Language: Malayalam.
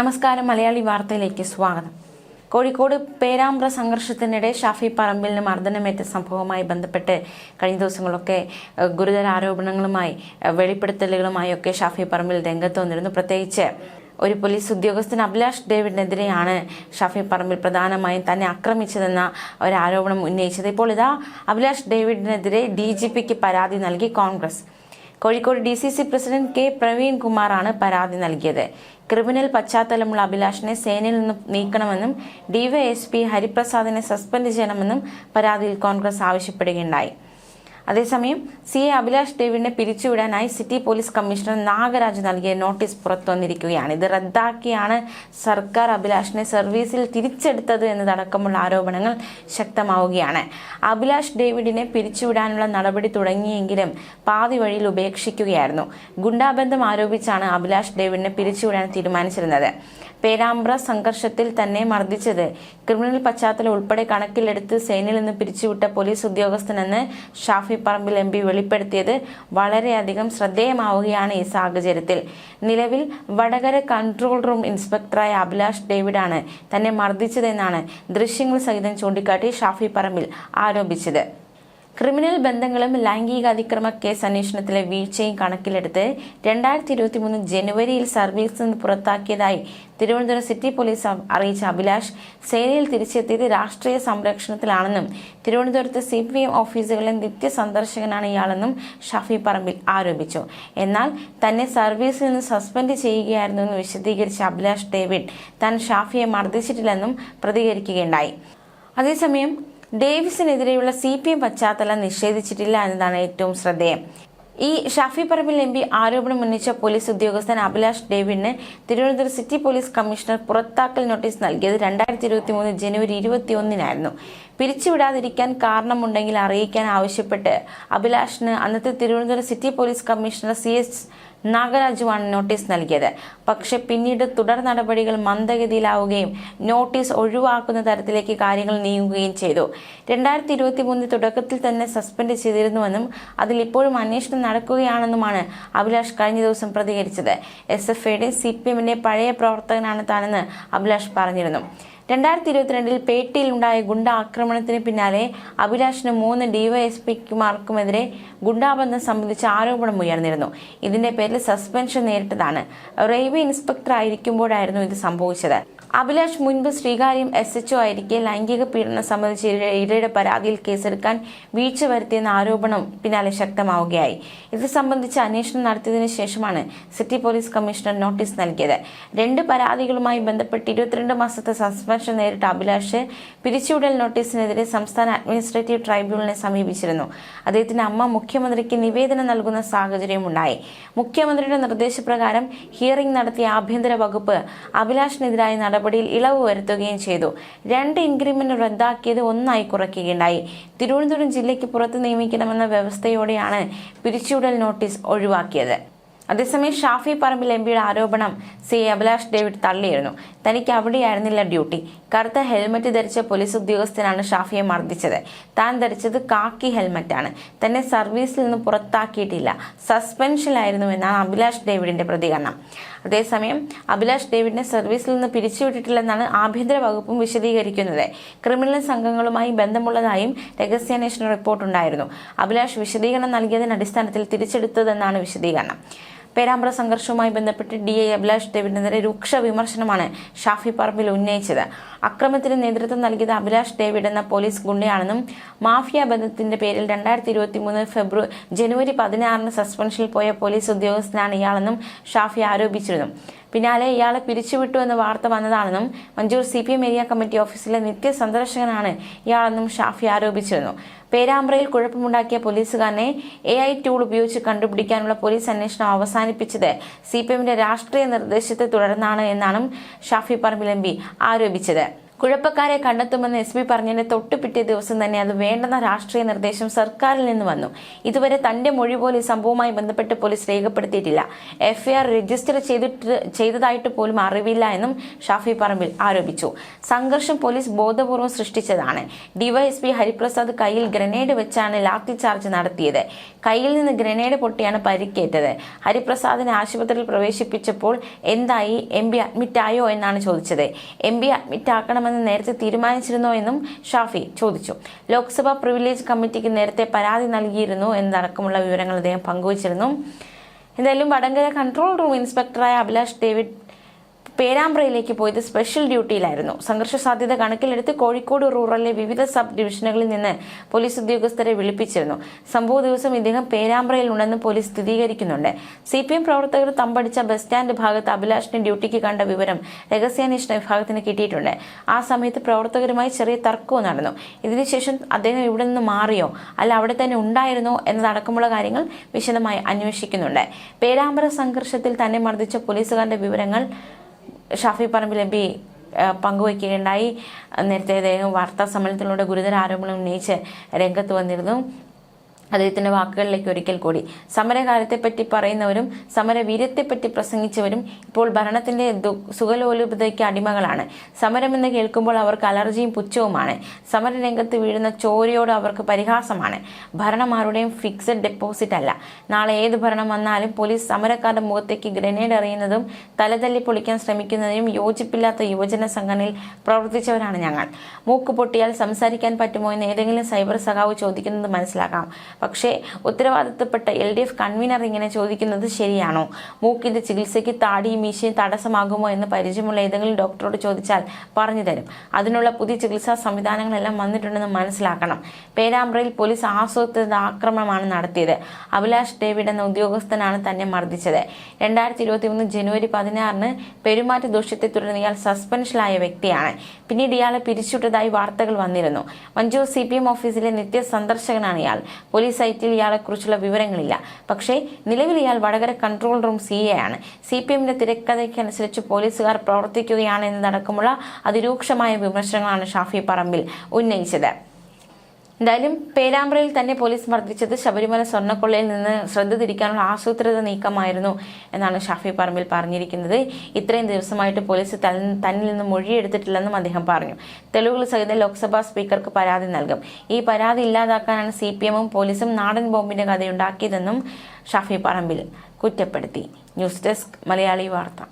നമസ്കാരം മലയാളി വാർത്തയിലേക്ക് സ്വാഗതം. കോഴിക്കോട് പേരാമ്പ്ര സംഘർഷത്തിനിടെ ഷാഫി പറമ്പിലിന് മർദ്ദനമേറ്റ സംഭവവുമായി ബന്ധപ്പെട്ട് കഴിഞ്ഞ ദിവസങ്ങളൊക്കെ ഗുരുതര ആരോപണങ്ങളുമായി വെളിപ്പെടുത്തലുകളുമായി ഒക്കെ ഷാഫി പറമ്പിൽ രംഗത്ത് വന്നിരുന്നു. പ്രത്യേകിച്ച് ഒരു പോലീസ് ഉദ്യോഗസ്ഥൻ അഭിലാഷ് ഡേവിഡിനെതിരെയാണ് ഷാഫി പറമ്പിൽ പ്രധാനമായും തന്നെ ആക്രമിച്ചതെന്ന ഒരു ആരോപണം ഉന്നയിച്ചത്. ഇപ്പോൾ ഇതാ അഭിലാഷ് ഡേവിഡിനെതിരെ ഡി ജി പിക്ക് പരാതി നൽകി Congress. Kozhikode D C C president K Praveen കുമാറാണ് പരാതി നൽകിയത്. ക്രിമിനൽ പശ്ചാത്തലമുള്ള അഭിലാഷിനെ സേനയിൽ നിന്ന് നീക്കണമെന്നും ഡിവൈഎസ്പി ഹരിപ്രസാദിനെ സസ്പെൻഡ് ചെയ്യണമെന്നും പരാതിയിൽ കോൺഗ്രസ് ആവശ്യപ്പെടുകയുണ്ടായി. അതേസമയം സി എ അഭിലാഷ് ഡേവിഡിനെ പിരിച്ചുവിടാനായി സിറ്റി പോലീസ് കമ്മീഷണർ നാഗരാജ് നൽകിയ നോട്ടീസ് പുറത്തു വന്നിരിക്കുകയാണ് ഇത് റദ്ദാക്കിയാണ് സർക്കാർ അഭിലാഷിനെ സർവീസിൽ തിരിച്ചെടുത്തത് എന്നതടക്കമുള്ള ആരോപണങ്ങൾ ശക്തമാവുകയാണ്. അഭിലാഷ് ഡേവിഡിനെ പിരിച്ചുവിടാനുള്ള നടപടി തുടങ്ങിയെങ്കിലും പാതി വഴിയിൽ ഉപേക്ഷിക്കുകയായിരുന്നു. ഗുണ്ടാബന്ധം ആരോപിച്ചാണ് അഭിലാഷ് ഡേവിഡിനെ പിരിച്ചുവിടാൻ തീരുമാനിച്ചിരുന്നത്. പേരാമ്പ്ര സംഘർഷത്തിൽ തന്നെ മർദ്ദിച്ചത്. ക്രിമിനൽ പശ്ചാത്തലം ഉൾപ്പെടെ കണക്കിലെടുത്ത് സേനയിൽ നിന്ന് പിരിച്ചുവിട്ട പോലീസ് ഉദ്യോഗസ്ഥനെന്ന് ഷാഫി പറമ്പിൽ എം പി വെളിപ്പെടുത്തിയത് വളരെയധികം ശ്രദ്ധേയമാവുകയാണ് ഈ സാഹചര്യത്തിൽ. നിലവിൽ വടകര കൺട്രോൾ റൂം ഇൻസ്പെക്ടറായ അഭിലാഷ് ഡേവിഡാണ് തന്നെ മർദ്ദിച്ചതെന്നാണ് ദൃശ്യങ്ങൾ സഹിതം ചൂണ്ടിക്കാട്ടി ഷാഫി പറമ്പിൽ ആരോപിച്ചത്. ക്രിമിനൽ ബന്ധങ്ങളും ലൈംഗിക അതിക്രമ കേസ് അന്വേഷണത്തിലെ വീഴ്ചയും കണക്കിലെടുത്ത് രണ്ടായിരത്തി ഇരുപത്തി മൂന്ന് ജനുവരിയിൽ സർവീസിൽ നിന്ന് പുറത്താക്കിയതായി തിരുവനന്തപുരം സിറ്റി പോലീസ് അറിയിച്ച അഭിലാഷ് സേനയിൽ തിരിച്ചെത്തിയത് രാഷ്ട്രീയ സംരക്ഷണത്തിലാണെന്നും തിരുവനന്തപുരത്ത് സി പി എം ഓഫീസുകളിലെ നിത്യ സന്ദർശകനാണ് ഇയാളെന്നും ഷഫി പറമ്പിൽ ആരോപിച്ചു. എന്നാൽ തന്നെ സർവീസിൽ നിന്ന് സസ്പെൻഡ് ചെയ്യുകയായിരുന്നു എന്ന് വിശദീകരിച്ച അഭിലാഷ് ഡേവിഡ് താൻ ഷാഫിയെ മർദ്ദിച്ചിട്ടില്ലെന്നും പ്രതികരിക്കുകയുണ്ടായി. അതേസമയം ഡേവിസിനെതിരെയുള്ള സി പി എം പശ്ചാത്തലം നിഷേധിച്ചിട്ടില്ല എന്നതാണ് ഏറ്റവും ശ്രദ്ധേയം. ഈ ഷാഫി പറമ്പിൽ എം പി ആരോപണം ഉന്നയിച്ച പോലീസ് ഉദ്യോഗസ്ഥൻ അഭിലാഷ് ഡേവിഡിന് തിരുവനന്തപുരം സിറ്റി പോലീസ് കമ്മീഷണർ പുറത്താക്കൽ നോട്ടീസ് നൽകിയത് രണ്ടായിരത്തി ഇരുപത്തി മൂന്ന് ജനുവരി ഇരുപത്തി ഒന്നിനായിരുന്നു പിരിച്ചുവിടാതിരിക്കാൻ കാരണമുണ്ടെങ്കിൽ അറിയിക്കാൻ ആവശ്യപ്പെട്ട് അഭിലാഷിന് അന്നത്തെ Thiruvananthapuram city police commissioner C S നാഗരാജുവാണ് notice നൽകിയത്. പക്ഷെ പിന്നീട് തുടർ നടപടികൾ മന്ദഗതിയിലാവുകയും നോട്ടീസ് ഒഴിവാക്കുന്ന തരത്തിലേക്ക് കാര്യങ്ങൾ നീങ്ങുകയും ചെയ്തു. രണ്ടായിരത്തി ഇരുപത്തി മൂന്നിൽ തുടക്കത്തിൽ തന്നെ സസ്പെൻഡ് ചെയ്തിരുന്നുവെന്നും അതിൽ ഇപ്പോഴും അന്വേഷണം നടക്കുകയാണെന്നുമാണ് അഭിലാഷ് കഴിഞ്ഞ ദിവസം പ്രതികരിച്ചത്. എസ് എഫ് ഐയുടെ സി പി എമ്മിന്റെ പഴയ പ്രവർത്തകനാണ് താനെന്ന് അഭിലാഷ് പറഞ്ഞിരുന്നു. രണ്ടായിരത്തി ഇരുപത്തിരണ്ടിൽ പേട്ടിയിലുണ്ടായ ഗുണ്ട ആക്രമണത്തിന് പിന്നാലെ അഭിലാഷിന് മൂന്ന് ഡിവൈഎസ്പിമാർക്കുമെതിരെ ഗുണ്ടാബന്ധം സംബന്ധിച്ച ആരോപണം ഉയർന്നിരുന്നു. ഇതിന്റെ പേരിൽ സസ്പെൻഷൻ നേരിട്ടതാണ്. റെയിൽവേ ഇൻസ്പെക്ടർ ആയിരിക്കുമ്പോഴായിരുന്നു ഇത് സംഭവിച്ചത്. അഭിലാഷ് മുൻപ് ശ്രീകാര്യം എസ് എച്ച് ആയിരിക്കെ ലൈംഗിക പീഡനം സംബന്ധിച്ച് ഇര- ഇരയുടെ പരാതിയിൽ കേസെടുക്കാൻ വീഴ്ച വരുത്തിയെന്ന ആരോപണം പിന്നാലെ ശക്തമാവുകയായി. ഇത് സംബന്ധിച്ച് അന്വേഷണം നടത്തിയതിനു ശേഷമാണ് സിറ്റി പോലീസ് കമ്മീഷണർ നോട്ടീസ് നൽകിയത്. രണ്ട് പരാതികളുമായി ബന്ധപ്പെട്ട് ഇരുപത്തിരണ്ട് മാസത്തെ സസ്പെൻഷൻ നേരിട്ട അഭിലാഷ് പിരിച്ചുവിടൽ നോട്ടീസിനെതിരെ സംസ്ഥാന അഡ്മിനിസ്ട്രേറ്റീവ് ട്രൈബ്യൂണലിനെ സമീപിച്ചിരുന്നു. അദ്ദേഹത്തിന്റെ അമ്മ മുഖ്യമന്ത്രിക്ക് നിവേദനം നൽകുന്ന സാഹചര്യമുണ്ടായി. മുഖ്യമന്ത്രിയുടെ നിർദ്ദേശപ്രകാരം ഹിയറിംഗ് നടത്തിയ ആഭ്യന്തര വകുപ്പ് അഭിലാഷിനെതിരായ നടപടിയിൽ ഇളവ് വരുത്തുകയും ചെയ്തു. രണ്ട് ഇൻക്രിമെന്റ് റദ്ദാക്കിയത് ഒന്നായി കുറയ്ക്കുകയുണ്ടായി. തിരുവനന്തപുരം ജില്ലയ്ക്ക് പുറത്ത് നിയമിക്കണമെന്ന വ്യവസ്ഥയോടെയാണ് പിരിച്ചുവിടൽ നോട്ടീസ് ഒഴിവാക്കിയത്. അതേസമയം ഷാഫി പറമ്പിൽ എം പിയുടെ ആരോപണം സി അഭിലാഷ് ഡേവിഡ് തള്ളിയിരുന്നു. തനിക്ക് അവിടെയായിരുന്നില്ല ഡ്യൂട്ടി. കറുത്ത ഹെൽമറ്റ് ധരിച്ച പോലീസ് ഉദ്യോഗസ്ഥനാണ് ഷാഫിയെ മർദ്ദിച്ചത്. താൻ ധരിച്ചത് കാക്കി ഹെൽമറ്റാണ്. തന്നെ സർവീസിൽ നിന്ന് പുറത്താക്കിയിട്ടില്ല. സസ്പെൻഷനിലായിരുന്നു എന്നാണ് അഭിലാഷ് ഡേവിഡിന്റെ പ്രതികരണം. അതേസമയം അഭിലാഷ് ഡേവിഡിനെ സർവീസിൽ നിന്ന് പിരിച്ചുവിട്ടിട്ടില്ലെന്നാണ് ആഭ്യന്തര വകുപ്പും വിശദീകരിക്കുന്നത്. ക്രിമിനൽ സംഘങ്ങളുമായി ബന്ധമുള്ളതായും രഹസ്യാന്വേഷണ റിപ്പോർട്ടുണ്ടായിരുന്നു അഭിലാഷ് വിശദീകരണം നൽകിയതിന് അടിസ്ഥാനത്തിൽ തിരിച്ചെടുത്തതെന്നാണ് വിശദീകരണം. പേരാമ്പ്ര സംഘർഷവുമായി ബന്ധപ്പെട്ട് ഡി ഐ അഭിലാഷ് ഡേവിഡിനെതിരെ രൂക്ഷ വിമർശനമാണ് ഷാഫി പറമ്പിൽ ഉന്നയിച്ചത്. അക്രമത്തിന് നേതൃത്വം നൽകിയത് അഭിലാഷ് ഡേവിഡ് എന്ന പോലീസ് ഗുണ്ടയാണെന്നും മാഫിയ ബന്ധത്തിന്റെ പേരിൽ രണ്ടായിരത്തി ഇരുപത്തി മൂന്ന് ഫെബ്രുവരി ജനുവരി പതിനാറിന് സസ്പെൻഷനിൽ പോയ പോലീസ് ഉദ്യോഗസ്ഥനാണ് ഇയാളെന്നും ഷാഫി ആരോപിച്ചിരുന്നു. പിന്നാലെ ഇയാളെ പിരിച്ചുവിട്ടു എന്ന വാർത്ത വന്നതാണെന്നും Manjur C P M area committee ഓഫീസിലെ നിത്യ സന്ദർശകനാണ് ഇയാളെന്നും ഷാഫി ആരോപിച്ചിരുന്നു. പേരാമ്പ്രയിൽ കുഴപ്പമുണ്ടാക്കിയ പോലീസുകാരനെ എ ഐ ടൂൾ ഉപയോഗിച്ച് കണ്ടുപിടിക്കാനുള്ള പോലീസ് അന്വേഷണം അവസാനിപ്പിച്ചത് സി പി എമ്മിന്റെ രാഷ്ട്രീയ നിർദ്ദേശത്തെ തുടർന്നാണ് എന്നാണ് ഷാഫി പറമ്പിൽ എം പി ആരോപിച്ചത്. കുഴപ്പക്കാരെ കണ്ടെത്തുമെന്ന് എസ് പി പറഞ്ഞതിന് തൊട്ടു പിറ്റേ ദിവസം തന്നെ അത് വേണ്ടെന്ന രാഷ്ട്രീയ നിർദ്ദേശം സർക്കാരിൽ നിന്ന് വന്നു. ഇതുവരെ തന്റെ മൊഴി പോലെ സംഭവവുമായി ബന്ധപ്പെട്ട് പോലീസ് രേഖപ്പെടുത്തിയിട്ടില്ല. എഫ്ഐആർ രജിസ്റ്റർ ചെയ്തിട്ട് ചെയ്തതായിട്ട് പോലും അറിവില്ല എന്നും ഷാഫി പറമ്പിൽ ആരോപിച്ചു. സംഘർഷം പോലീസ് ബോധപൂർവം സൃഷ്ടിച്ചതാണ്. ഡിവൈഎസ്പി ഹരിപ്രസാദ് കയ്യിൽ ഗ്രനേഡ് വെച്ചാണ് ലാത്തി ചാർജ് നടത്തിയത്. കയ്യിൽ നിന്ന് ഗ്രനേഡ് പൊട്ടിയാണ് പരിക്കേറ്റത്. ഹരിപ്രസാദിനെ ആശുപത്രിയിൽ പ്രവേശിപ്പിച്ചപ്പോൾ എന്തായി? എം പി അഡ്മിറ്റായോ എന്നാണ് ചോദിച്ചത്. എം പി അഡ്മിറ്റ് ആക്കണമെന്ന് നേരത്തെ തീരുമാനിച്ചിരുന്നോ എന്നും ഷാഫി ചോദിച്ചു. ലോക്സഭാ പ്രിവിലേജ് കമ്മിറ്റിക്ക് നേരത്തെ പരാതി നൽകിയിരുന്നു എന്നടക്കമുള്ള വിവരങ്ങൾ അദ്ദേഹം പങ്കുവച്ചിരുന്നു. എന്തായാലും വടങ്കര കൺട്രോൾ റൂം ഇൻസ്പെക്ടറായ അഭിലാഷ് ഡേവിഡ് പേരാമ്പ്രയിലേക്ക് പോയത് സ്പെഷ്യൽ ഡ്യൂട്ടിയിലായിരുന്നു സംഘർഷ സാധ്യത കണക്കിലെടുത്ത് കോഴിക്കോട് റൂറലിലെ വിവിധ സബ് ഡിവിഷനുകളിൽ നിന്ന് പോലീസ് ഉദ്യോഗസ്ഥരെ വിളിപ്പിച്ചിരുന്നു. സംഭവ ദിവസം ഇദ്ദേഹം പേരാമ്പ്രയിൽ ഉണ്ടെന്ന് പോലീസ് സ്ഥിരീകരിക്കുന്നുണ്ട്. സി പി എം പ്രവർത്തകർ തമ്പടിച്ച ബസ് സ്റ്റാൻഡ് ഭാഗത്ത് അഭിലാഷിനെ ഡ്യൂട്ടിക്ക് കണ്ട വിവരം രഹസ്യാന്വേഷണ വിഭാഗത്തിന് കിട്ടിയിട്ടുണ്ട്. ആ സമയത്ത് പ്രവർത്തകരുമായി ചെറിയ തർക്കവും നടന്നു. ഇതിനുശേഷം അദ്ദേഹം ഇവിടെ നിന്ന് മാറിയോ അല്ല അവിടെ തന്നെ ഉണ്ടായിരുന്നോ എന്നതടക്കമുള്ള കാര്യങ്ങൾ വിശദമായി അന്വേഷിക്കുന്നുണ്ട്. പേരാമ്പ്ര സംഘർഷത്തിൽ തന്നെ മർദ്ദിച്ച പോലീസുകാരുടെ വിവരങ്ങൾ ഷാഫി പറമ്പിൽ എം പി പങ്കുവയ്ക്കുകയുണ്ടായി. നേരത്തെ അദ്ദേഹം വാർത്താ സമ്മേളനത്തിലൂടെ ഗുരുതര ആരോപണം ഉന്നയിച്ച് രംഗത്ത് വന്നിരുന്നു. അദ്ദേഹത്തിന്റെ വാക്കുകളിലേക്ക് ഒരിക്കൽ കൂടി. സമരകാലത്തെപ്പറ്റി പറയുന്നവരും സമരവീര്യത്തെപ്പറ്റി പ്രസംഗിച്ചവരും ഇപ്പോൾ ഭരണത്തിന്റെ സുഖലോലുപതയ്ക്ക് അടിമകളാണ്. സമരമെന്ന് കേൾക്കുമ്പോൾ അവർക്ക് അലർജിയും പുച്ഛവുമാണ്. സമരരംഗത്ത് വീഴുന്ന ചോരയോട് അവർക്ക് പരിഹാസമാണ്. ഭരണം ആരുടെയും ഫിക്സഡ് ഡെപ്പോസിറ്റ് അല്ല. നാളെ ഏത് ഭരണം വന്നാലും പോലീസ് സമരക്കാരുടെ മുഖത്തേക്ക് ഗ്രനേഡ് എറിയുന്നതും തലതല്ലി പൊളിക്കാൻ ശ്രമിക്കുന്നതിനും യോജിപ്പില്ലാത്ത യുവജന സംഘടനയിൽ പ്രവർത്തിച്ചവരാണ് ഞങ്ങൾ. മൂക്ക് പൊട്ടിയാൽ സംസാരിക്കാൻ പറ്റുമോ എന്ന് ഏതെങ്കിലും സൈബർ സഖാവ് ചോദിക്കുന്നത് മനസ്സിലാക്കാം. പക്ഷേ ഉത്തരവാദിത്തപ്പെട്ട എൽ ഡി എഫ് കൺവീനർ ഇങ്ങനെ ചോദിക്കുന്നത് ശരിയാണോ? മൂക്കിന്റെ ചികിത്സയ്ക്ക് താടിയും മീശയും തടസ്സമാകുമോ എന്ന് പരിചയമുള്ള ഏതെങ്കിലും ഡോക്ടറോട് ചോദിച്ചാൽ പറഞ്ഞു തരും. അതിനുള്ള പുതിയ ചികിത്സാ സംവിധാനങ്ങളെല്ലാം വന്നിട്ടുണ്ടെന്ന് മനസ്സിലാക്കണം. പേരാമ്പ്രയിൽ പോലീസ് ആസൂത്രിത ആക്രമണമാണ് നടത്തിയത്. അഭിലാഷ് ഡേവിഡ് എന്ന ഉദ്യോഗസ്ഥനാണ് തന്നെ മർദ്ദിച്ചത്. രണ്ടായിരത്തി ഇരുപത്തി മൂന്ന് ജനുവരി പതിനാറിന് പെരുമാറ്റ ദോഷ്യത്തെ തുടർന്ന് ഇയാൾ സസ്പെൻഷനിലായ വ്യക്തിയാണ്. പിന്നീട് ഇയാളെ പിരിച്ചുവിട്ടതായി വാർത്തകൾ വന്നിരുന്നു. മഞ്ജു സി പി എം ഓഫീസിലെ നിത്യ സന്ദർശകനാണ് ഇയാൾ. പോലീസ് സൈറ്റിൽ ഇയാളെക്കുറിച്ചുള്ള വിവരങ്ങളില്ല. പക്ഷേ നിലവിൽ ഇയാൾ Vadakara control room C A ആണ്. സി പി എമ്മിന്റെ തിരക്കഥയ്ക്കനുസരിച്ച് പോലീസുകാർ പ്രവർത്തിക്കുകയാണ് എന്നതടക്കമുള്ള അതിരൂക്ഷമായ വിമർശനങ്ങളാണ് ഷാഫി പറമ്പിൽ ഉന്നയിച്ചത്. എന്തായാലും പേരാമ്പ്രയിൽ തന്നെ പോലീസ് മർദ്ദിച്ചത് ശബരിമല സ്വർണക്കൊള്ളയിൽ നിന്ന് ശ്രദ്ധ തിരിക്കാനുള്ള ആസൂത്രിത നീക്കമായിരുന്നു എന്നാണ് ഷാഫി പറമ്പിൽ പറഞ്ഞിരിക്കുന്നത്. ഇത്രയും ദിവസമായിട്ട് പോലീസ് തന്നിൽ നിന്ന് മൊഴിയെടുത്തിട്ടില്ലെന്നും അദ്ദേഹം പറഞ്ഞു. തെളിവുകൾ സഹിതം ലോക്സഭാ സ്പീക്കർക്ക് പരാതി നൽകും. ഈ പരാതി ഇല്ലാതാക്കാനാണ് സി പി എമ്മും പോലീസും നാടൻ ബോംബിന്റെ കഥയുണ്ടാക്കിയതെന്നും ഷാഫി പറമ്പിൽ കുറ്റപ്പെടുത്തി. ന്യൂസ് ഡെസ്ക് മലയാളി വാർത്ത.